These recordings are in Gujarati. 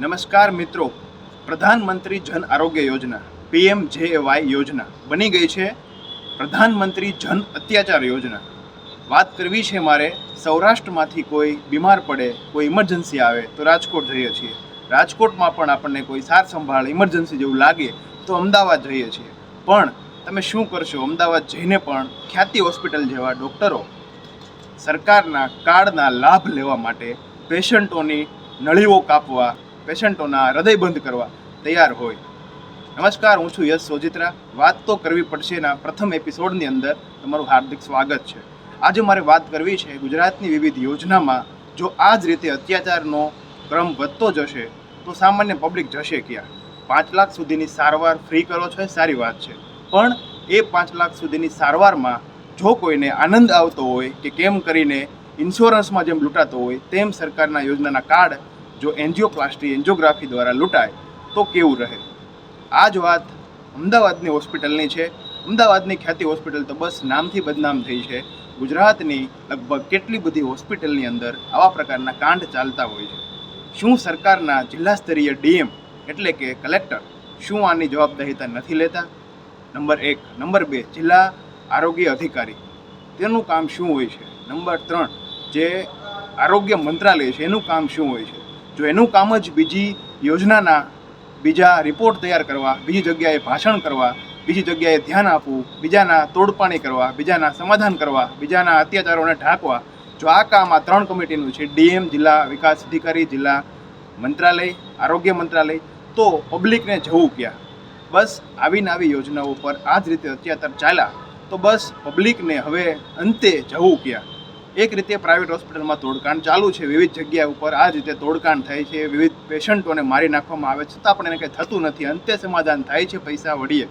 નમસ્કાર મિત્રો. પ્રધાનમંત્રી જન આરોગ્ય યોજના, પીએમ જે વાય યોજના બની ગઈ છે. પ્રધાનમંત્રી જન અત્યાચાર યોજના. વાત કરવી છે મારે, સૌરાષ્ટ્રમાંથી કોઈ બીમાર પડે, કોઈ ઇમરજન્સી આવે, તો રાજકોટ જઈએ છીએ. રાજકોટમાં પણ આપણને કોઈ સાર સંભાળ ઇમરજન્સી જેવું લાગે, તો અમદાવાદ જઈએ છીએ. પણ તમે શું કરશો? અમદાવાદ જઈને પણ ખ્યાતિ હોસ્પિટલ જેવા ડૉક્ટરો સરકારના કાર્ડના લાભ લેવા માટે પેશન્ટોની નળીઓ કાપવા પેશન્ટોના હૃદય બંધ કરવા તૈયાર હોય. નમસ્કાર, હું છું યશ સોજિત્રા. વાત તો કરવી પડશેના પ્રથમ એપિસોડની અંદર. તમારું હાર્દિક સ્વાગત છે. આજે મારે વાત કરવી છે ગુજરાતની વિવિધ યોજનામાં જો આ જ રીતે અત્યાચારનો ક્રમ વધતો જશે, તો સામાન્ય પબ્લિક જશે ક્યાં? પાંચ લાખ સુધીની સારવાર ફ્રી કરો છો એ સારી વાત છે. પણ એ પાંચ લાખ સુધીની સારવારમાં જો કોઈને આનંદ આવતો હોય કે કેમ કરીને ઇન્સ્યોરન્સમાં જેમ લૂંટાતો હોય, તેમ સરકારના યોજનાના કાર્ડ જો એન્જિયોપ્લાસ્ટી, એન્જિયોગ્રાફી દ્વારા લૂંટાય, તો કેવું રહે? આ જ વાત અમદાવાદની હોસ્પિટલની છે. અમદાવાદની ખ્યાતિ હોસ્પિટલ તો બસ નામથી બદનામ થઈ છે. ગુજરાતની લગભગ કેટલી બધી હોસ્પિટલની અંદર આવા પ્રકારના કાંડ ચાલતા હોય છે. શું સરકારના જિલ્લા સ્તરીય ડીએમ એટલે કે કલેક્ટર શું આની જવાબદારીતા નથી લેતા? નંબર એક. નંબર બે. જિલ્લા આરોગ્ય અધિકારી. તેનું કામ શું હોય છે? નંબર ત્રણ. જે આરોગ્ય મંત્રાલય છે, એનું કામ શું હોય છે? જો એનું કામ જ બીજી યોજનાના બીજા રિપોર્ટ તૈયાર કરવા, બીજી જગ્યાએ ભાષણ કરવા, બીજી જગ્યાએ ધ્યાન આપવું, બીજાના તોડપાણી કરવા, બીજાના સમાધાન કરવા, બીજાના અત્યાચારોને ઢાંકવા. જો આ કામ આ ત્રણ કમિટીનું છે, ડીએમ, જિલ્લા વિકાસ અધિકારી, જિલ્લા મંત્રાલય, આરોગ્ય મંત્રાલય, તો પબ્લિકને જવું ક્યાં? બસ આવીને આવી યોજનાઓ પર આ જ રીતે અત્યાચાર ચાલ્યા. તો બસ પબ્લિકને હવે અંતે જવું ક્યાં? એક રીતે પ્રાઇવેટ હોસ્પિટલમાં તોડકાંડ ચાલુ છે, વિવિધ જગ્યા ઉપર આ રીતે તોડકાંડ થાય છે, વિવિધ પેશન્ટોને મારી નાખવામાં આવે છતાં પણ એને કંઈ થતું નથી, અંતે સમાધાન થાય છે, પૈસા વળીએ.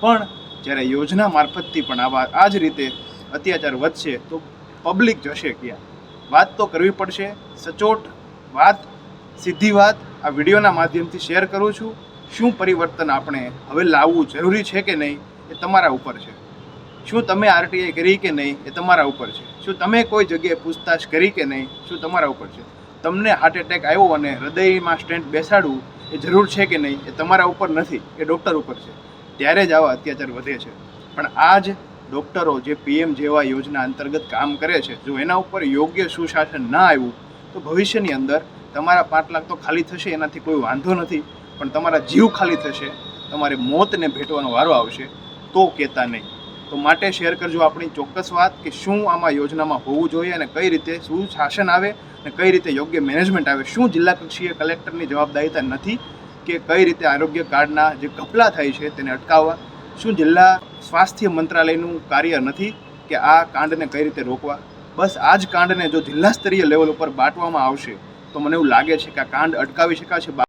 પણ જ્યારે યોજના મારફતથી પણ આવા આ જ રીતે અત્યાચાર વધશે, તો પબ્લિક જશે ક્યાં? વાત તો કરવી પડશે, સચોટ વાત, સીધી વાત, આ વિડીયોના માધ્યમથી શેર કરું છું. શું પરિવર્તન આપણે હવે લાવવું જરૂરી છે કે નહીં, એ તમારા ઉપર છે. શું તમે આરટીઆઈ કરી કે નહીં, એ તમારા ઉપર છે. શું તમે કોઈ જગ્યાએ પૂછતાછ કરી કે નહીં? શું તમારા ઉપર છે? તમને હાર્ટ એટેક આવ્યો અને હૃદયમાં સ્ટેન્ટ બેસાડવું એ જરૂર છે કે નહીં? એ તમારા ઉપર નથી, એ ડૉક્ટર ઉપર છે. ત્યારે જ આવા અત્યાચાર વધે છે. પણ આ જ ડૉક્ટરો જે પીએમ જેવા યોજના અંતર્ગત કામ કરે છે, જો એના ઉપર યોગ્ય સુશાસન ના આવ્યું, તો ભવિષ્યની અંદર તમારા પાંચ લાખ તો ખાલી થશે, એનાથી કોઈ વાંધો નથી. પણ તમારા જીવ ખાલી થશે, તમારે મોતને ભેટવાનો વારો આવશે, તો કહેતા નહીં. તો માટે શેર કરજો આપણી ચોક્કસ વાત કે શું આમાં યોજનામાં હોવું જોઈએ અને કઈ રીતે શું શાસન આવે અને કઈ રીતે યોગ્ય મેનેજમેન્ટ આવે. શું જિલ્લા કક્ષીય કલેક્ટરની જવાબદારીતા નથી કે કઈ રીતે આરોગ્ય કાર્ડના જે કપલા થાય છે તેને અટકાવવા? શું જિલ્લા સ્વાસ્થ્ય મંત્રાલયનું કાર્ય નથી કે આ કાંડને કઈ રીતે રોકવા? બસ આ જ કાંડને જો જિલ્લા સ્તરીય લેવલ ઉપર બાંટવામાં આવશે તો મને એવું લાગે છે કે આ કાંડ અટકાવી શકાશે.